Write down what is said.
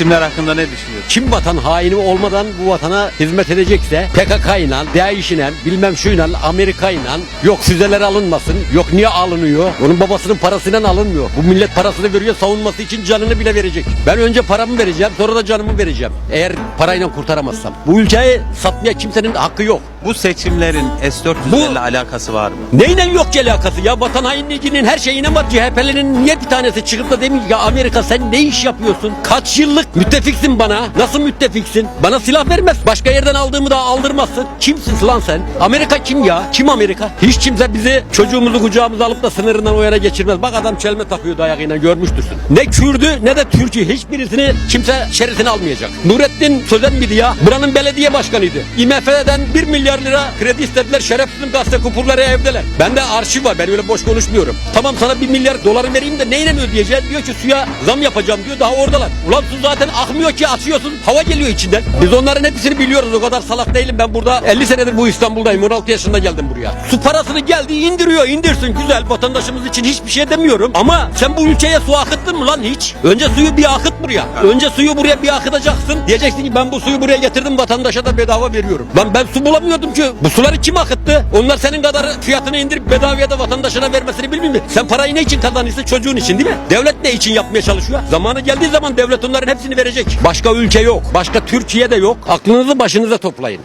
seçimler hakkında ne düşünüyorsun? Kim vatan haini olmadan bu vatana hizmet edecekse PKK ile, DAEŞ ile, bilmem şuyla, Amerika ile yok füzeler alınmasın, yok niye alınıyor? Onun babasının parasıyla alınmıyor. Bu millet parasını veriyor savunması için canını bile verecek. Ben önce paramı vereceğim sonra da canımı vereceğim. Eğer parayla kurtaramazsam. Bu ülkeyi satmaya kimsenin hakkı yok. Bu seçimlerin S-400'lerle Bu- alakası var mı? Neyle yok ki alakası ya? Vatan hainliğinin her şeyine var. CHP'linin niye bir tanesi çıkıp da ki ya Amerika sen ne iş yapıyorsun? Kaç yıllık müttefiksin bana? Nasıl müttefiksin? Bana silah vermez. Başka yerden aldığımı da aldırmazsın. Kimsin lan sen? Amerika kim ya? Kim Amerika? Hiç kimse bizi çocuğumuzu kucağımıza alıp da sınırından o yana geçirmez. Bak adam çelme takıyor dayağıyla görmüştürsün. Ne Kürdü ne de Türk'ü hiçbirisini kimse şeritini almayacak. Nurettin Sözen miydi ya? Buranın belediye başkanıydı. IMF'den 1 milyar lira kredi istediler. Şerefsizim gazete kupurları evdeler. Bende arşiv var. Ben öyle boş konuşmuyorum. Tamam sana 1 milyar doları vereyim de neyle ödeyeceğim? Diyor ki suya zam yapacağım diyor. Daha oradalar. Ulan su zaten akmıyor ki açıyorsun. Hava geliyor içinden. Biz onların hepsini biliyoruz. O kadar salak değilim. Ben burada 50 senedir bu İstanbul'dayım. 16 yaşında geldim buraya. Su parasını geldi indiriyor. indirsin güzel. Vatandaşımız için hiçbir şey demiyorum. Ama sen bu ülkeye su akıttın mı lan hiç? Önce suyu bir akıt buraya. Önce suyu buraya bir akıtacaksın. Diyeceksin ki ben bu suyu buraya getirdim vatandaşa da bedava veriyorum. Lan ben su bulamıyordum ki. Bu suları kim akıttı? Onlar senin kadar fiyatını indirip bedavaya da vatandaşına vermesini bilmiyor mu? Sen parayı ne için kazanıyorsun? Çocuğun için değil mi? Devlet ne için yapmaya çalışıyor? Zamanı geldiği zaman devlet onların hepsini verecek. Başka ülke yok. Başka Türkiye de yok. Aklınızı başınıza toplayın.